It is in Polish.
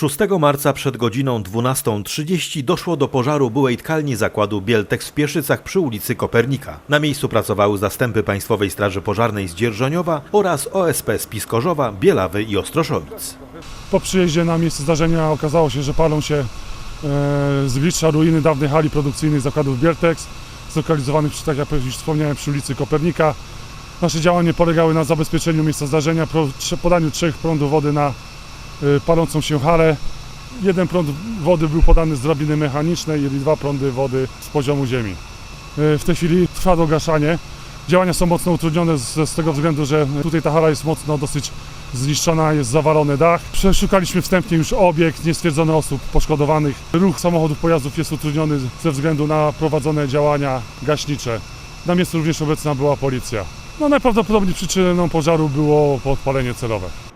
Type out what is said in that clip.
6 marca przed godziną 12.30 doszło do pożaru byłej tkalni zakładu Bieltex w Pieszycach przy ulicy Kopernika. Na miejscu pracowały zastępy Państwowej Straży Pożarnej z Dzierżoniowa oraz OSP z Piskorzowa, Bielawy i Ostroszowic. Po przyjeździe na miejsce zdarzenia okazało się, że palą się e, zgliszcza ruiny dawnej hali produkcyjnej zakładów Biertex, zlokalizowanych, przy, tak jak już wspomniałem, przy ulicy Kopernika. Nasze działania polegały na zabezpieczeniu miejsca zdarzenia, podaniu trzech prądów wody na palącą się halę. Jeden prąd wody był podany z drabiny mechanicznej i dwa prądy wody z poziomu ziemi. E, W tej chwili trwa dogaszanie. Działania są mocno utrudnione z, z tego względu, że tutaj ta hala jest mocno dosyć zniszczona, jest zawalony dach. Przeszukaliśmy wstępnie już obiekt, nie stwierdzono osób poszkodowanych. Ruch samochodów, pojazdów jest utrudniony ze względu na prowadzone działania gaśnicze. Na miejscu również obecna była policja. No najprawdopodobniej przyczyną pożaru było podpalenie celowe.